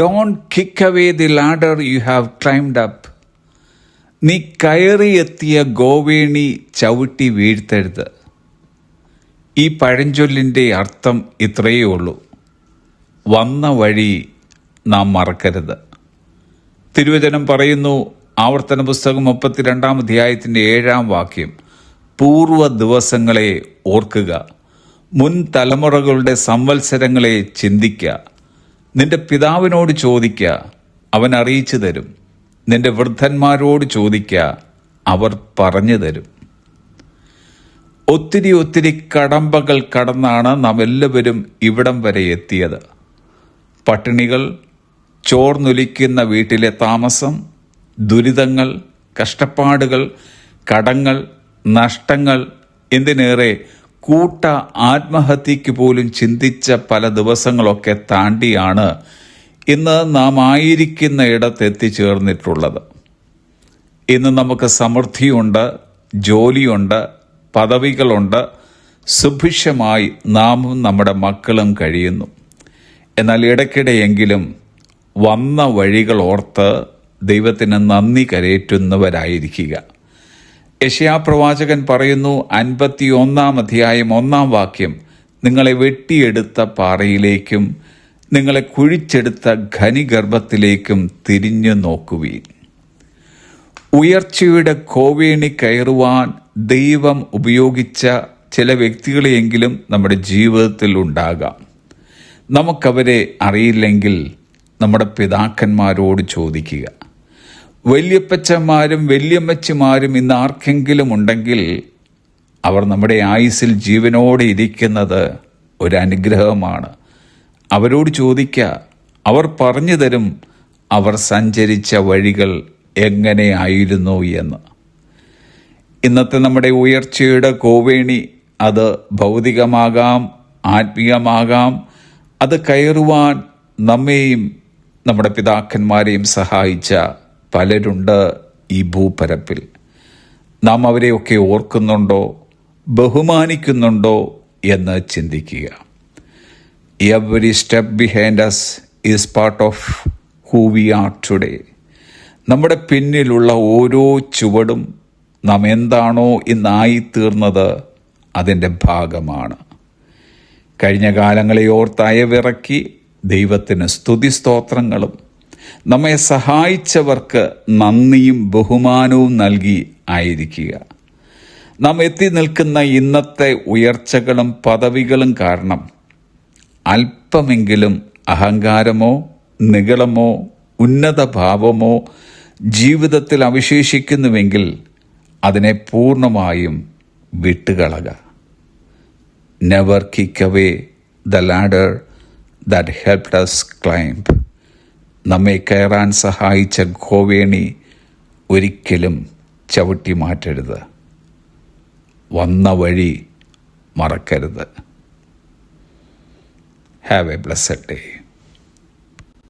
Don't kick away the ladder you have climbed up നീ കയറിയെത്തിയ ഗോവേണി ചവിട്ടി വീഴ്ത്തരുത്. ഈ പഴഞ്ചൊല്ലിന്റെ അർത്ഥം ഇത്രയേ ഉള്ളൂ. വന്ന വഴി നാം മറക്കരുത്. തിരുവചനം പറയുന്നു ആവർത്തന പുസ്തകം മുപ്പത്തിരണ്ടാം അധ്യായത്തിന്റെ ഏഴാം വാക്യം പൂർവ ദിവസങ്ങളെ ഓർക്കുക മുൻ തലമുറകളുടെ സംവത്സരങ്ങളെ ചിന്തിക്കുക നിന്റെ പിതാവിനോട് ചോദിക്ക അവൻ അറിയിച്ചു തരും. നിന്റെ വൃദ്ധന്മാരോട് ചോദിക്ക അവർ പറഞ്ഞു തരും. ഒത്തിരി ഒത്തിരി കടമ്പകൾ കടന്നാണ് നാം എല്ലാവരും ഇവിടം വരെ എത്തിയത്. പട്ടിണികൾ ചോർന്നൊലിക്കുന്ന വീട്ടിലെ താമസം ദുരിതങ്ങൾ കഷ്ടപ്പാടുകൾ കടങ്ങൾ നഷ്ടങ്ങൾ എന്തിനേറെ കൂട്ട ആത്മഹത്യക്ക് പോലും ചിന്തിച്ച പല ദിവസങ്ങളൊക്കെ താണ്ടിയാണ് ഇന്ന് നാം ആയിരിക്കുന്ന ഇടത്ത് എത്തിച്ചേർന്നിട്ടുള്ളത്. ഇന്ന് നമുക്ക് സമൃദ്ധിയുണ്ട് ജോലിയുണ്ട് പദവികളുണ്ട്. സുഭിക്ഷമായി നാമും നമ്മുടെ മക്കളും കഴിയുന്നു. എന്നാൽ ഇടയ്ക്കിടെയെങ്കിലും വന്ന വഴികൾ ഓർത്ത് ദൈവത്തിന് നന്ദി കരയേറ്റുന്നവരായിരിക്കുക. യശയാപ്രവാചകൻ പറയുന്നു അൻപത്തി ഒന്നാം അധ്യായം ഒന്നാം വാക്യം നിങ്ങളെ വെട്ടിയെടുത്ത പാറയിലേക്കും നിങ്ങളെ കുഴിച്ചെടുത്ത ഖനിഗർഭത്തിലേക്കും തിരിഞ്ഞു നോക്കുവീൻ. ഉയർച്ചയുടെ കോവേണി കയറുവാൻ ദൈവം ഉപയോഗിച്ച ചില വ്യക്തികളെയെങ്കിലും നമ്മുടെ ജീവിതത്തിൽ ഉണ്ടാകാം. നമുക്കവരെ അറിയില്ലെങ്കിൽ നമ്മുടെ പിതാക്കന്മാരോട് ചോദിക്കുക. വല്യപ്പച്ചന്മാരും വല്യമ്മച്ചിമാരും ഇന്ന് ആർക്കെങ്കിലും ഉണ്ടെങ്കിൽ അവർ നമ്മുടെ ആയുസിൽ ജീവനോടെ ഇരിക്കുന്നത് ഒരു അനുഗ്രഹമാണ്. അവരോട് ചോദിക്കുക അവർ പറഞ്ഞു തരും അവർ സഞ്ചരിച്ച വഴികൾ എങ്ങനെയായിരുന്നു എന്ന്. ഇന്നത്തെ നമ്മുടെ ഉയർച്ചയുടെ കോവേണി അത് ഭൗതികമാകാം ആത്മീയമാകാം അത് കയറുവാൻ നമ്മെയും നമ്മുടെ പിതാക്കന്മാരെയും സഹായിച്ച പലരുണ്ട് ഈ ഭൂപരപ്പിൽ. നാം അവരെയൊക്കെ ഓർക്കുന്നുണ്ടോ ബഹുമാനിക്കുന്നുണ്ടോ എന്ന് ചിന്തിക്കുക. Every step behind us is part of who we are today നമ്മുടെ പിന്നിലുള്ള ഓരോ ചുവടും നാം എന്താണോ ഇന്നായിത്തീർന്നത് അതിന്റെ ഭാഗമാണ്. കഴിഞ്ഞ കാലങ്ങളെ ഓർത്ത് ദൈവത്തിന് സ്തുതി സ്തുതിസ്തോത്രങ്ങളും നമ്മെ സഹായിച്ചവർക്ക് നന്ദിയും ബഹുമാനവും നൽകി ആയിരിക്കുക. നാം എത്തി നിൽക്കുന്ന ഇന്നത്തെ ഉയർച്ചകളും പദവികളും കാരണം അല്പമെങ്കിലും അഹങ്കാരമോ നികളമോ ഉന്നത ഭാവമോ ജീവിതത്തിൽ അവശേഷിക്കുന്നുവെങ്കിൽ അതിനെ പൂർണമായും വിട്ടുകളക. Never kick away the ladder that helped us climb നമ്മെ കയറാൻ സഹായിച്ച ഗോവേണി ഒരിക്കലും ചവിട്ടി മാറ്റരുത്. വന്ന വഴി മറക്കരുത്. Have A blessed day